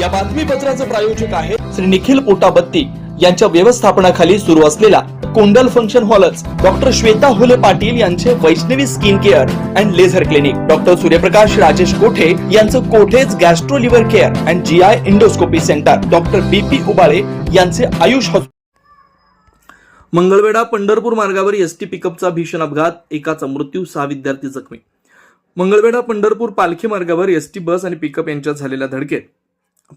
या बातमीपत्राचे प्रायोजक आहे श्री निखिल पोटाबत्ती. यांच्या व्यवस्थापनाखाली सुरू असलेला कोंडल फंक्शन हॉलच डॉक्टर श्वेता होले पाटील यांचे Vaishnavi skin care and laser clinic. Doctor Suryaprakash Rajesh Kothe यांचं Kothe's gastro liver care and G I endoscopy centre. Doctor B P Ubale यांचे आयुष हॉस्पिटल. मंगळवेढा पंढरपूर मार्गावर एसटी पिकअपचा भीषण अपघात एकाचा मृत्यू सहा विद्यार्थी जखमी. मंगळवेढा पंढरपूर पालखी मार्गावर एसटी बस आणि पिकअप यांच्यात झालेल्या धडकेत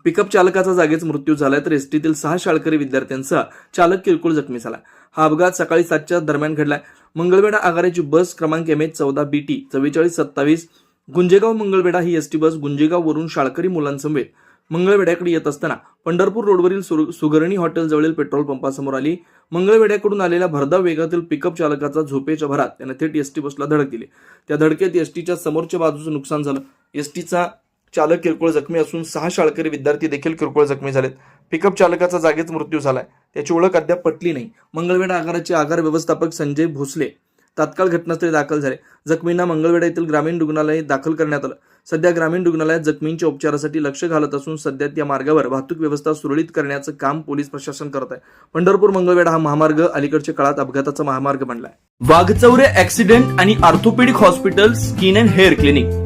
पिकअप चालकाचा जागीच मृत्यू झालाय तर एसटीतील सहा शाळकरी विद्यार्थ्यांसह चालक किरकोळ जखमी झाला. हा अपघात सकाळी सातच्या दरम्यान घडलाय. मंगळवेढा आगाराची बस क्रमांक एम एच चौदा बी टी चव्वेचाळीस सत्तावीस गुंजेगाव मंगळवेढा ही एसटी बस गुंजेगाववरून शाळकरी मुलांसमवेत. मंगळवेढ्याकडे येत असताना पंढरपूर रोडवरील सुर- सुगरणी हॉटेलजवळील पेट्रोल पंपासमोर आली. मंगळवेढ्याकडून आलेल्या भरधाव वेगातील पिकअप चालकाचा झोपेच्या भरात त्याने थेट एसटी बसला धडक दिली. त्या धडकेत एसटीच्या समोरच्या बाजूचं नुकसान झालं. एसटीचा चालक किरकोळ जखमी असून सहा शाळकरी विद्यार्थी देखील किरकोळ जखमी झालेत. पिकअप चालकाचा जागीच मृत्यू झालाय. त्याची ओळख अद्याप पटली नाही. मंगळवेढा आगाराचे आगार व्यवस्थापक संजय भोसले तात्काळ घटनास्थळी दाखल झाले. जखमींना मंगळवेढा येथील ग्रामीण रुग्णालयात दाखल करण्यात आलं. सध्या ग्रामीण रुग्णालयात जखमींच्या उपचारासाठी लक्ष घालत असून सध्या त्या मार्गावर वाहतूक व्यवस्था सुरळीत करण्याचं काम पोलीस प्रशासन करत आहे. पंढरपूर मंगळवेढा हा महामार्ग अलीकडच्या काळात अपघाताचा महामार्ग बनलाय. वाघचौरे ऍक्सिडेंट आणि orthopaedic hospital skin and hair clinic.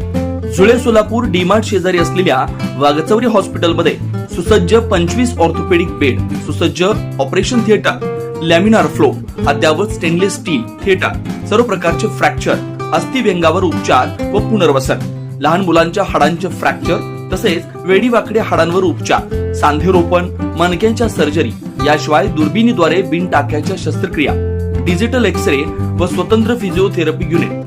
जुळे सोलापूर डीमार्ट शेजारी असलेल्या वाघचौरी हॉस्पिटलमध्ये सुसज्ज पंचवीस ऑर्थोपेडिक बेड सुसज्ज ऑपरेशन थिएटर लॅमिनार फ्लो अद्यावत स्टेनलेस स्टील थिएटर सर्व प्रकारचे फ्रॅक्चर अस्थिव्यंगावर उपचार व पुनर्वसन लहान मुलांच्या हाडांचे फ्रॅक्चर तसेच वेडीवाकडे हाडांवर उपचार सांधेरोपण मणक्यांच्या सर्जरी याशिवाय दुर्बिणीद्वारे बिन टाक्याच्या शस्त्रक्रिया डिजिटल एक्स रे व स्वतंत्र physiotherapy unit